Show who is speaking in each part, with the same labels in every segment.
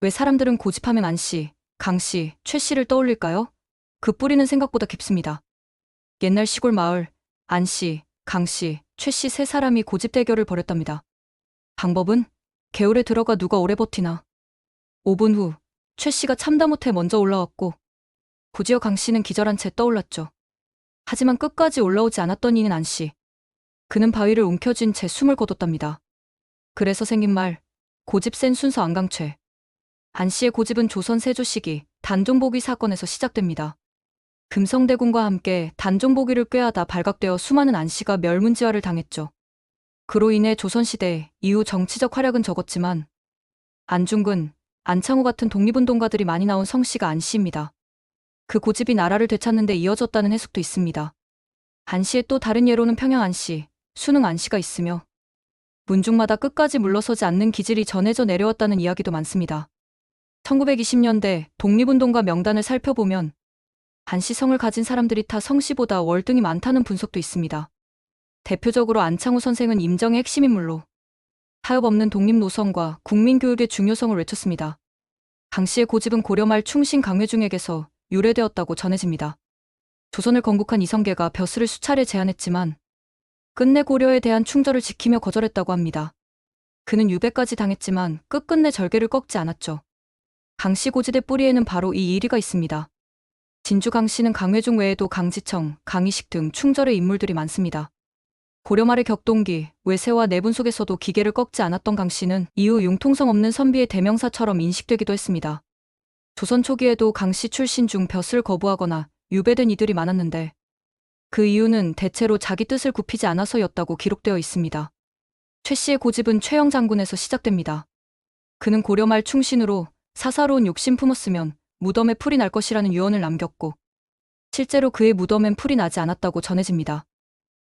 Speaker 1: 왜 사람들은 고집하면 안 씨, 강 씨, 최 씨를 떠올릴까요? 그 뿌리는 생각보다 깊습니다. 옛날 시골 마을, 안 씨, 강 씨, 최 씨 세 사람이 고집 대결을 벌였답니다. 방법은 개울에 들어가 누가 오래 버티나. 5분 후, 최 씨가 참다 못해 먼저 올라왔고, 곧이어 강 씨는 기절한 채 떠올랐죠. 하지만 끝까지 올라오지 않았던 이는 안 씨. 그는 바위를 움켜쥔 채 숨을 거뒀답니다. 그래서 생긴 말, 고집 센 순서 안강최. 안 씨의 고집은 조선 세조 시기 단종보기 사건에서 시작됩니다. 금성대군과 함께 단종보기를 꾀하다 발각되어 수많은 안 씨가 멸문지화를 당했죠. 그로 인해 조선시대 이후 정치적 활약은 적었지만 안중근, 안창호 같은 독립운동가들이 많이 나온 성씨가 안 씨입니다. 그 고집이 나라를 되찾는 데 이어졌다는 해석도 있습니다. 안 씨의 또 다른 예로는 평양 안 씨, 수능 안 씨가 있으며 문중마다 끝까지 물러서지 않는 기질이 전해져 내려왔다는 이야기도 많습니다. 1920년대 독립운동가 명단을 살펴보면 안씨성을 가진 사람들이 타 성씨보다 월등히 많다는 분석도 있습니다. 대표적으로 안창호 선생은 임정의 핵심 인물로 타협 없는 독립 노선과 국민교육의 중요성을 외쳤습니다. 강 씨의 고집은 고려 말 충신 강회중에게서 유래되었다고 전해집니다. 조선을 건국한 이성계가 벼슬을 수차례 제안했지만 끝내 고려에 대한 충절을 지키며 거절했다고 합니다. 그는 유배까지 당했지만 끝끝내 절개를 꺾지 않았죠. 강씨 고지대 뿌리에는 바로 이 이리가 있습니다. 진주 강씨는 강회중 외에도 강지청, 강희식 등 충절의 인물들이 많습니다. 고려 말의 격동기, 외세와 내분 속에서도 기계를 꺾지 않았던 강씨는 이후 융통성 없는 선비의 대명사처럼 인식되기도 했습니다. 조선 초기에도 강씨 출신 중 벼슬 거부하거나 유배된 이들이 많았는데 그 이유는 대체로 자기 뜻을 굽히지 않아서였다고 기록되어 있습니다. 최 씨의 고집은 최영 장군에서 시작됩니다. 그는 고려 말 충신으로 사사로운 욕심 품었으면 무덤에 풀이 날 것이라는 유언을 남겼고 실제로 그의 무덤엔 풀이 나지 않았다고 전해집니다.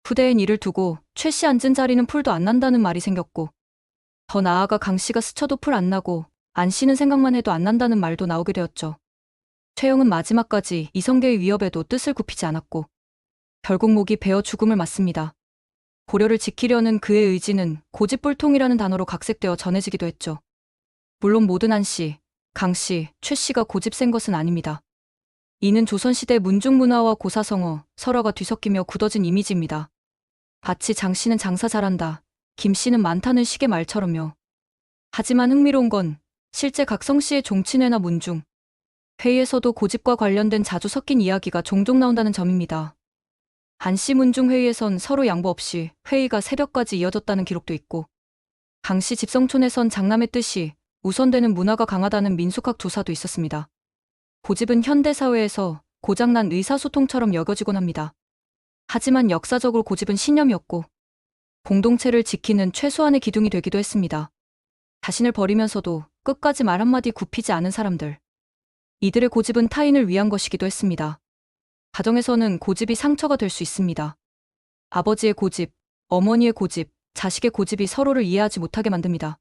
Speaker 1: 후대엔 이를 두고 최 씨 앉은 자리는 풀도 안 난다는 말이 생겼고 더 나아가 강 씨가 스쳐도 풀 안 나고 안 씨는 생각만 해도 안 난다는 말도 나오게 되었죠. 최영은 마지막까지 이성계의 위협에도 뜻을 굽히지 않았고 결국 목이 베어 죽음을 맞습니다. 고려를 지키려는 그의 의지는 고집불통이라는 단어로 각색되어 전해지기도 했죠. 물론 모든 안 씨, 강 씨, 최 씨가 고집 센 것은 아닙니다. 이는 조선시대 문중문화와 고사성어, 설화가 뒤섞이며 굳어진 이미지입니다. 마치 장 씨는 장사 잘한다, 김 씨는 많다는 식의 말처럼요. 하지만 흥미로운 건 실제 각성 씨의 종친회나 문중, 회의에서도 고집과 관련된 자주 섞인 이야기가 종종 나온다는 점입니다. 안씨 문중 회의에선 서로 양보 없이 회의가 새벽까지 이어졌다는 기록도 있고, 강씨 집성촌에선 장남의 뜻이 우선되는 문화가 강하다는 민속학 조사도 있었습니다. 고집은 현대사회에서 고장난 의사소통처럼 여겨지곤 합니다. 하지만 역사적으로 고집은 신념이었고, 공동체를 지키는 최소한의 기둥이 되기도 했습니다. 자신을 버리면서도 끝까지 말 한마디 굽히지 않은 사람들. 이들의 고집은 타인을 위한 것이기도 했습니다. 가정에서는 고집이 상처가 될 수 있습니다. 아버지의 고집, 어머니의 고집, 자식의 고집이 서로를 이해하지 못하게 만듭니다.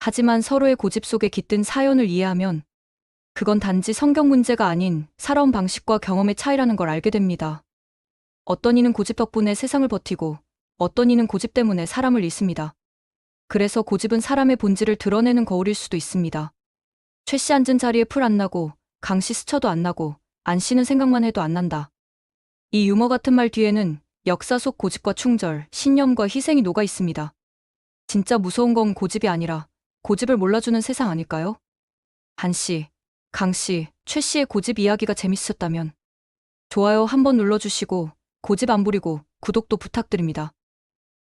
Speaker 1: 하지만 서로의 고집 속에 깃든 사연을 이해하면 그건 단지 성경 문제가 아닌 살아온 방식과 경험의 차이라는 걸 알게 됩니다. 어떤 이는 고집 덕분에 세상을 버티고 어떤 이는 고집 때문에 사람을 잃습니다. 그래서 고집은 사람의 본질을 드러내는 거울일 수도 있습니다. 최 씨 앉은 자리에 풀 안 나고 강 씨 스쳐도 안 나고 안 씨는 생각만 해도 안 난다. 이 유머 같은 말 뒤에는 역사 속 고집과 충절, 신념과 희생이 녹아 있습니다. 진짜 무서운 건 고집이 아니라 고집을 몰라주는 세상 아닐까요? 한 씨, 강 씨, 최 씨의 고집 이야기가 재밌으셨다면 좋아요 한번 눌러주시고 고집 안 부리고 구독도 부탁드립니다.